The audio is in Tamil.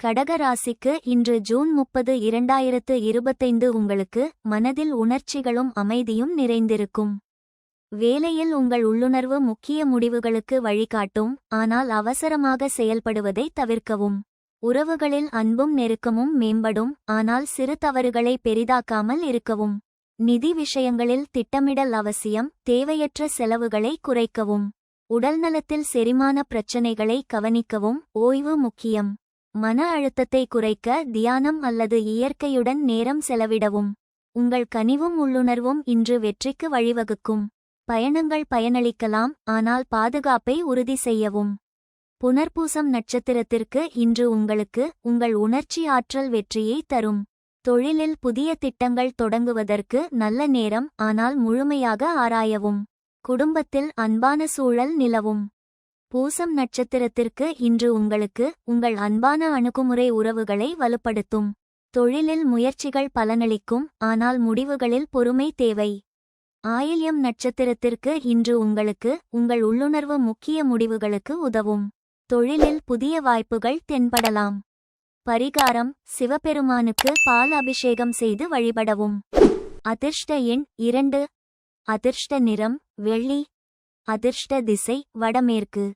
கடக ராசிக்கு இன்று ஜூன் முப்பது இரண்டாயிரத்து இருபத்தைந்து உங்களுக்கு மனதில் உணர்ச்சிகளும் அமைதியும் நிறைந்திருக்கும். வேலையில் உங்கள் உள்ளுணர்வு முக்கிய முடிவுகளுக்கு வழிகாட்டும் ஆனால் அவசரமாக செயல்படுவதை தவிர்க்கவும். உறவுகளில் அன்பும் நெருக்கமும் மேம்படும் ஆனால் சிறு தவறுகளை பெரிதாக்காமல் இருக்கவும். நிதி விஷயங்களில் திட்டமிடல் அவசியம் தேவையற்ற செலவுகளை குறைக்கவும். உடல்நலத்தில் செரிமான பிரச்சனைகளை கவனிக்கவும் ஓய்வு முக்கியம். மன அழுத்தத்தை குறைக்க தியானம் அல்லது இயற்கையுடன் நேரம் செலவிடவும். உங்கள் கனிவும் உள்ளுணர்வும் இன்று வெற்றிக்கு வழிவகுக்கும். பயணங்கள் பயனளிக்கலாம் ஆனால் பாதுகாப்பை உறுதி செய்யவும். புனர்பூசம் நட்சத்திரத்திற்கு இன்று உங்களுக்கு உங்கள் உணர்ச்சி ஆற்றல் வெற்றியை தரும். தொழிலில் புதிய திட்டங்கள் தொடங்குவதற்கு நல்ல நேரம் ஆனால் முழுமையாக ஆராயவும். குடும்பத்தில் அன்பான சூழல் நிலவும். பூசம் நட்சத்திரத்திற்கு இன்று உங்களுக்கு உங்கள் அன்பான அணுகுமுறை உறவுகளை வலுப்படுத்தும். தொழிலில் முயற்சிகள் பலனளிக்கும் ஆனால் முடிவுகளில் பொறுமை தேவை. ஆயில்யம் நட்சத்திரத்திற்கு இன்று உங்களுக்கு உங்கள் உள்ளுணர்வு முக்கிய முடிவுகளுக்கு உதவும். தொழிலில் புதிய வாய்ப்புகள் தென்படலாம். பரிகாரம் சிவபெருமானுக்கு பால் அபிஷேகம் செய்து வழிபடவும். அதிர்ஷ்ட எண் இரண்டு. அதிர்ஷ்ட நிறம் வெள்ளி. அதிர்ஷ்ட திசை வடமேற்கு.